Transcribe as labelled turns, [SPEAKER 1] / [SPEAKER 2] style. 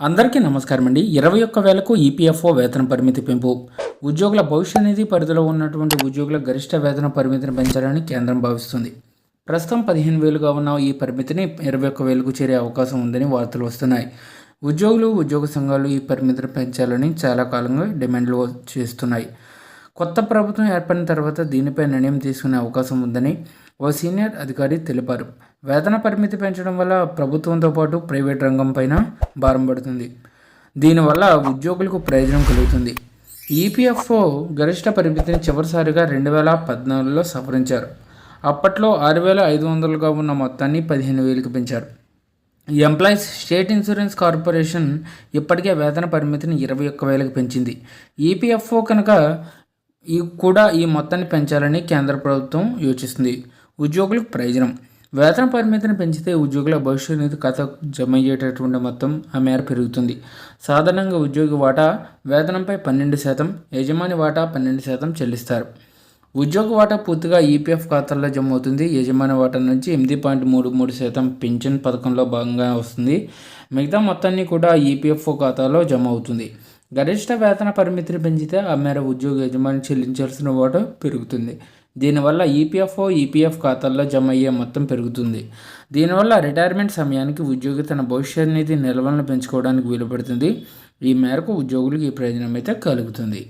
[SPEAKER 1] అందరికీ నమస్కారం అండి. ఇరవై ఒక్క వేలకు ఈపీఎఫ్ఓ వేతన పరిమితి పెంపు. ఉద్యోగుల భవిష్య నిధి పరిధిలో ఉన్నటువంటి ఉద్యోగుల గరిష్ట వేతన పరిమితిని పెంచాలని కేంద్రం భావిస్తుంది. ప్రస్తుతం పదిహేను వేలుగా ఉన్న ఈ పరిమితిని ఇరవై ఒక్క వేలకు చేరే అవకాశం ఉందని వార్తలు వస్తున్నాయి. ఉద్యోగులు ఉద్యోగ సంఘాలు ఈ పరిమితిని పెంచాలని చాలా కాలంగా డిమాండ్లు చేస్తున్నాయి. కొత్త ప్రభుత్వం ఏర్పడిన తర్వాత దీనిపై నిర్ణయం తీసుకునే అవకాశం ఉందని ఓ సీనియర్ అధికారి తెలిపారు. వేతన పరిమితి పెంచడం వల్ల ప్రభుత్వంతో పాటు ప్రైవేట్ రంగం పైన భారం పడుతుంది. దీనివల్ల ఉద్యోగులకు ప్రయోజనం కలుగుతుంది. ఈపీఎఫ్ఓ గరిష్ట పరిమితిని చివరిసారిగా రెండు వేల పద్నాలుగులో సవరించారు. అప్పట్లో ఆరు వేల ఐదు వందలుగా ఉన్న మొత్తాన్ని పదిహేను వేలకు పెంచారు. ఎంప్లాయీస్ స్టేట్ ఇన్సూరెన్స్ కార్పొరేషన్ ఇప్పటికే వేతన పరిమితిని ఇరవై ఒక్క వేలకు పెంచింది. ఈపీఎఫ్ఓ కనుక ఈ కూడా ఈ మొత్తాన్ని పెంచాలని కేంద్ర ప్రభుత్వం యోచిస్తుంది. ఉద్యోగులకు ప్రయోజనం. వేతన పరిమితిని పెంచితే ఉద్యోగుల భవిష్య నిధి ఖాతాకు జమ అయ్యేటటువంటి మొత్తం ఆ మేర పెరుగుతుంది. సాధారణంగా ఉద్యోగి వాటా వేతనంపై పన్నెండు శాతం యజమాని వాటా పన్నెండు శాతం చెల్లిస్తారు. ఉద్యోగ వాటా పూర్తిగా ఈపీఎఫ్ ఖాతాల్లో జమ అవుతుంది యజమాని వాటా నుంచి ఎనిమిది పాయింట్ మూడు మూడు శాతం పింఛన్ పథకంలో భాగంగా వస్తుంది. మిగతా మొత్తాన్ని కూడా ఈపీఎఫ్ఓ ఖాతాలో జమ అవుతుంది గరిష్ట వేతన పరిమితిని పెంచితే ఆ మేర ఉద్యోగ యజమాని చెల్లించాల్సిన వాటా పెరుగుతుంది. దీనివల్ల ఈపీఎఫ్ఓ ఈపీఎఫ్ ఖాతాల్లో జమ అయ్యే మొత్తం పెరుగుతుంది. దీనివల్ల రిటైర్మెంట్ సమయానికి ఉద్యోగి తన భవిష్యత్ నిధి నిల్వలను పెంచుకోవడానికి వీలుపడుతుంది. ఈ మేరకు ఉద్యోగులకు ఈ ప్రయోజనం అయితే కలుగుతుంది.